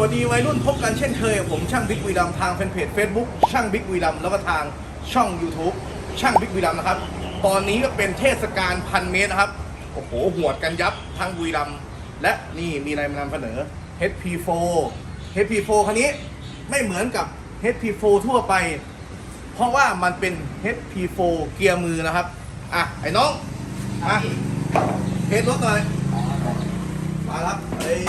วัสดีวัยรุ่นพบกันเช่นเคย ผมช่างบิ๊กวีดัมทางแฟนเพจ Facebook ช่างบิ๊กวีดัมแล้วก็ทางช่อง YouTube ช่างบิ๊กวีดัมนะครับ ตอนนี้ก็เป็นเทศกาลพันเมตรนะครับ โอ้โหหวดกันยับทั้งวีดัมและนี่มีอะไรมานำเสนอ HP4 HP4 คันนี้ไม่เหมือนกับ HP4 ทั่วไป เพราะว่ามันเป็น HP4 เกียร์มือนะครับ อะ ไอ้น้องมาเทสรถหน่อย มาครับเฮ้ย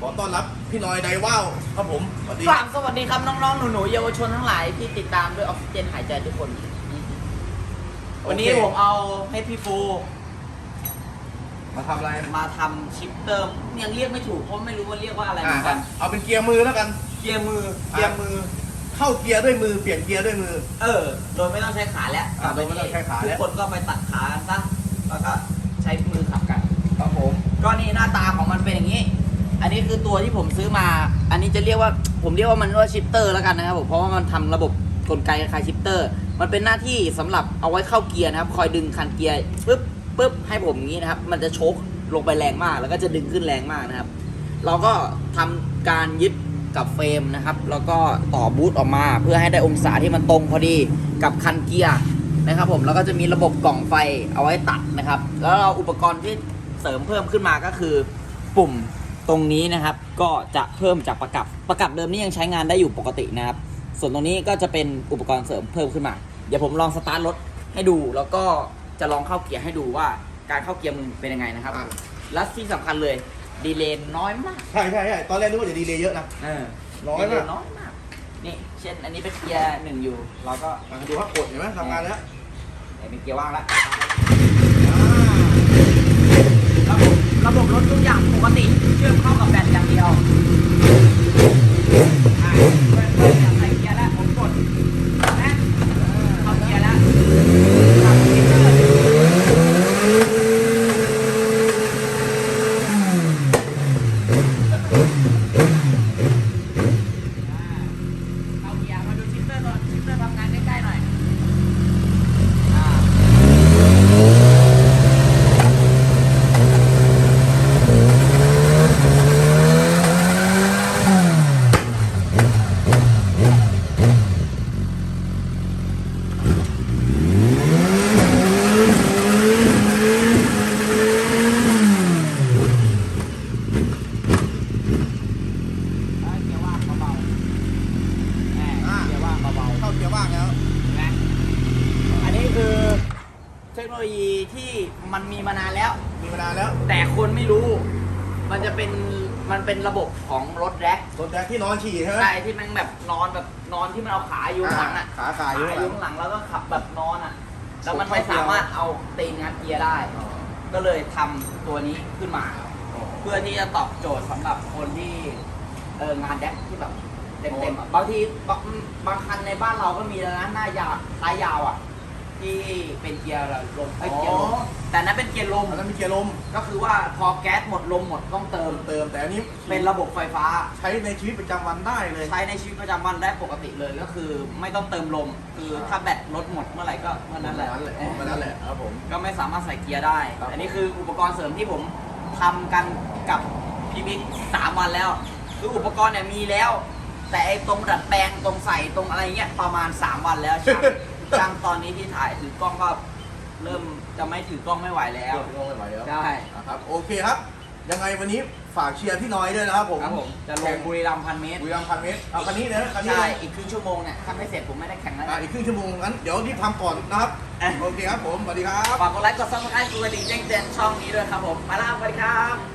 ขอ ต้อนรับพี่น้อยไดว้าวครับผมสวัสดี ฝากสวัสดีครับน้องๆ หนูๆ เยาวชนทั้งหลายที่ติดตามด้วยออกซิเจนหายใจทุกคน วันนี้ผมเอาให้พี่ฟูมาทำอะไรมาทำชิปเติมยังเรียกไม่ถูกเพราะไม่รู้ว่าเรียกว่าอะไรเหอะมือนกันเอาเป็นเกียร์มือแล้วกัน เกียร์มือเกียร์มือ เข้าเกียร์ด้วยมือเปลี่ยนเกียร์ด้วยมือ เออ โดยไม่ต้องใช้ขาแล้วอะโดยไม่ต้องใช้ขาแล้ว ทุกคนก็ไปตัดขากันซะแล้วก็ใช้มือขับกัน ครับผม ก็นี่หน้าตาของมันเป็นอย่างนี้ อันนี้คือตัวที่ผมซื้อมา อันนี้จะเรียกว่าผมเรียกว่ามันว่าชิปเตอร์แล้วกันนะครับผมเพราะว่ามันทำระบบกลไกคล้ายชิปเตอร์ มันเป็นหน้าที่สำหรับเอาไว้เข้าเกียร์นะครับ คอยดึงคันเกียร์ปึ๊บปึ๊บให้ผมอย่างนี้นะครับ มันจะโชกลงไปแรงมาก แล้วก็จะดึงขึ้นแรงมากนะครับ เราก็ทำการยึดกับเฟรมนะครับ แล้วก็ต่อบูทออกมาเพื่อให้ได้องศาที่มันตรงพอดีกับคันเกียร์นะครับ ผมแล้วก็จะมีระบบกล่องไฟเอาไว้ตัดนะครับ แล้วเราอุปกรณ์ที่เสริมเพิ่มขึ้นมาก็คือปุ่ม ตรงนี้นะครับก็จะเพิ่มจากประกับประกับเดิมนี่ยังใช้งานได้อยู่ปกตินะครับ ส่วนตรงนี้ก็จะเป็นอุปกรณ์เสริมเพิ่มขึ้นมา เดี๋ยวผมลองสตาร์ทรถให้ดู แล้วก็จะลองเข้าเกียร์ให้ดูว่าการเข้าเกียร์มึงเป็นยังไงนะครับอะและที่สำคัญเลยดีเลย์น้อยมากใช่ใช่ใช่ตอนแรกนึกว่าจะดีเลยเยอะนะ เออน้อยดีเลมากน้อยมาก นี่เช่นอันนี้เป็นเกียร์หนึ่งอยู่ เราก็อะดูว่ากดเห็นไหมทำงานแล้วเห็นเป็นเกียร์ว่างแล้วอ่าระบบระบบรถทุกอย่างปกติ เชื่อมเข้ากับแบตอย่างเดียวอ่าเพื่อนเพื่อนอยากใส่เกียร์แล้วผมกดนะเข้าเกียร์แล้วขับเกียร์เลยเข้าเกียร์มาดูชิปเตอร์ตัวชิปเตอร์ทำงานใกล้ๆหน่อยอ่า เกียร์ว่างเบาๆแหมเกียร์ว่าง เบาเข้าเกียร์ว่างแล้วๆนะอันนี้คือเทคโนโลยีที่มันมีมานานแล้ว มีมานานแล้วแต่คนไม่รู้ มันจะเป็นมันเป็นระบบของรถแร็ครถแดกที่นอนฉี่ใช่ไหม ใช่ที่มันแบบนอนแบบนอนที่มันเอาขาอยู่ข้างหลังอะขาขาอยู่ข้างหลัง ข้างหลังแล้วก็ขับแบบนอนอะแล้วมันไม่สามารถเอาตีนงานเกียร์ได้ ก็เลยทำตัวนี้ขึ้นมา เพื่อที่จะตอบโจทย์สำหรับคนที่เอองานแดกที่แบบ เต็มๆอะบางทีบางบางคันในบ้านเราก็มีแล้วนะหน้ายาวท้ายยาวอะ ที่เป็นเกียร์ลมไอ้ยเกียร์ลมอ๋อแต่นั้นเป็นเกียร์ลมอันนั้นมีเกียร์ลม ก็คือว่าพอแก๊สหมดลมหมดต้องเติมเติม แต่อันนี้เป็นระบบไฟฟ้าใช้ในชีวิตประจำวันได้เลย ใช้ในชีวิตประจำวันได้ปกติเลยก็คือ ไม่ต้องเติมลม คือถ้าแบตลดหมดเมื่อไหร่ก็เมื่อนั้นแหละนั้นแหละเมื่อนั้นแหละครับผมก็ไม่สามารถใส่เกียร์ได้ครับอันนี้คืออุปกรณ์เสริมที่ผมทำกันกับพี่บิ๊กสามวันแล้ว คืออุปกรณ์เนี่ยมีแล้ว แต่ไอ้ตรงดัดแปลงตรงใส่ตรงอะไรเงี้ยประมาณ 3 วันแล้วช่าง ช่างตอนนี้ที่ถ่ายถือกล้องก็เริ่มจะไม่ถือกล้องไม่ไหวแล้วเดี๋ยวไม่ไหวแล้วใช่นะครับ โอเคครับ ยังไงวันนี้ฝากเชียร์พี่น้อยด้วยนะครับผมครับผมจะลงบุรีรัมย์พันเมตรบุรีรัมย์พันเมตรเอาคันนี้นะคันนี้ใช่เลยอีกครึ่งชั่วโมงเนี่ยถ้าไม่เสร็จผมไม่ได้แข่งแล้วอะอีกครึ่งชั่วโมงงั้นเดี๋ยวรีบทำก่อนนะครับ อะ โอเคครับผม สวัสดีครับ ฝากกดไลค์กดซับสไครต์กดกระดิ่งแจ้งเตือนช่องนี้ด้วยครับผม มาแล้วครับสวัสดีครับ